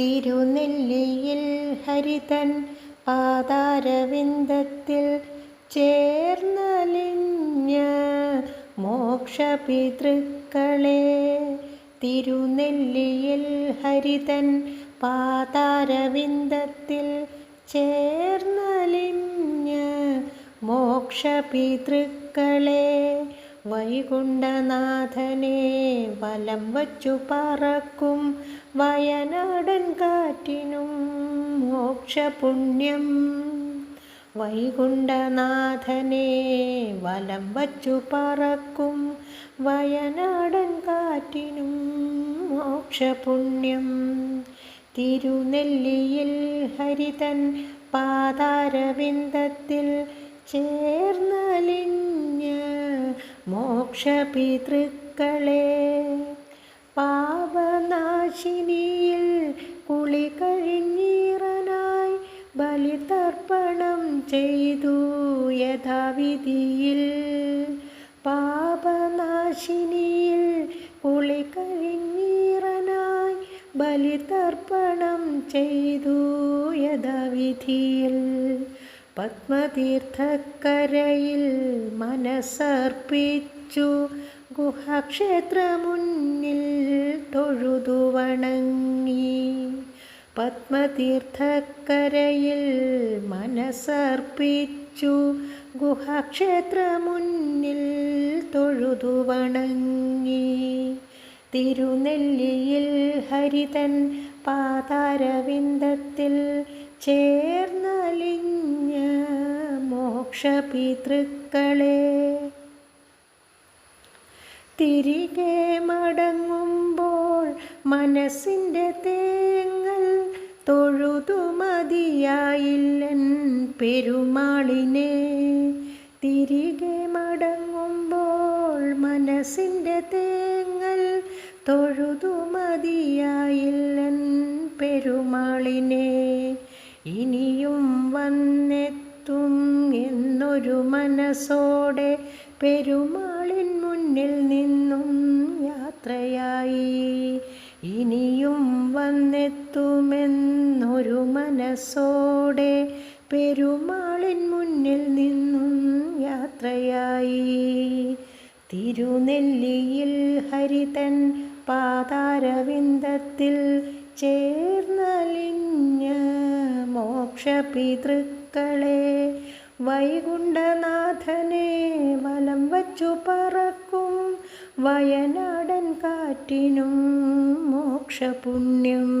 തിരുനെല്ലിയിൽ ഹരിതൻ പാതാരവിന്ദത്തിൽ ചേർന്നലിഞ്ഞ മോക്ഷപിതൃക്കളെ. തിരുനെല്ലിയിൽ ഹരിതൻ പാതാരവിന്ദത്തിൽ ചേർന്നലിഞ്ഞ മോക്ഷപിതൃക്കളെ. വൈകുണ്ഠനാഥനെ വലം വച്ചു പറക്കും വയനാടൻ കാറ്റിനും മോക്ഷപുണ്യം. വൈകുണ്ഠനാഥനെ വലം വച്ചു പറക്കും വയനാടൻ കാറ്റിനും മോക്ഷപുണ്യം. തിരുനെല്ലിയിൽ ഹരിതൻ പാതാരവിന്ദത്തിൽ ചേർന്നലിഞ്ഞ മോക്ഷപിതൃക്കളെ. പാപനാശിനിയിൽ കുളി കഴിഞ്ഞീറനായി ബലിതർപ്പണം ചെയ്തു യഥാവിധിയിൽ. പാപനാശിനിയിൽ കുളി കഴിഞ്ഞീറനായി ബലിതർപ്പണം ചെയ്തു യഥാവിധിയിൽ. പത്മതീർത്ഥക്കരയിൽ മനസ്സർപ്പിച്ചു ഗുഹാക്ഷേത്രമുന്നിൽ തൊഴുതു വണങ്ങി പത്മതീർത്ഥക്കരയിൽ മനസർപ്പിച്ചു ഗുഹാക്ഷേത്രമുന്നിൽ തൊഴുതു വണങ്ങി തിരുനെല്ലിയിൽ ഹരിതൻ പാതാരവിന്ദത്തിൽ ചേർന്നലിഞ്ഞ മോക്ഷപിതൃക്കളെ തിരികെ മടങ്ങുമ്പോൾ മനസ്സിന്റെ തേങ്ങൽ തൊഴുതു മതിയായില്ലൻ പെരുമാളിനെ. തിരികെ മടങ്ങുമ്പോൾ മനസ്സിന്റെ തേങ്ങൽ തൊഴുതു മതിയായില്ലൻ പെരുമാളിനെ. ഇനിയും വന്നെത്തും എന്നൊരു മനസ്സോടെ പെരുമാളിൻ മുന്നിൽ നിന്നും യാത്രയായി. ഇനിയും വന്നെത്തുമെന്നൊരു മനസ്സോടെ പെരുമാളിൻ മുന്നിൽ നിന്നും യാത്രയായി. തിരുനെല്ലിയിൽ ഹരിതൻ പാതാരവിന്ദത്തിൽ ചേർന്നലിഞ്ഞ മോക്ഷപിതൃക്കളെ വൈകുണ്ഠനാഥനെ വലം വച്ചു പറക്കും വയനാടൻ കാറ്റിനും മോക്ഷപുണ്യം.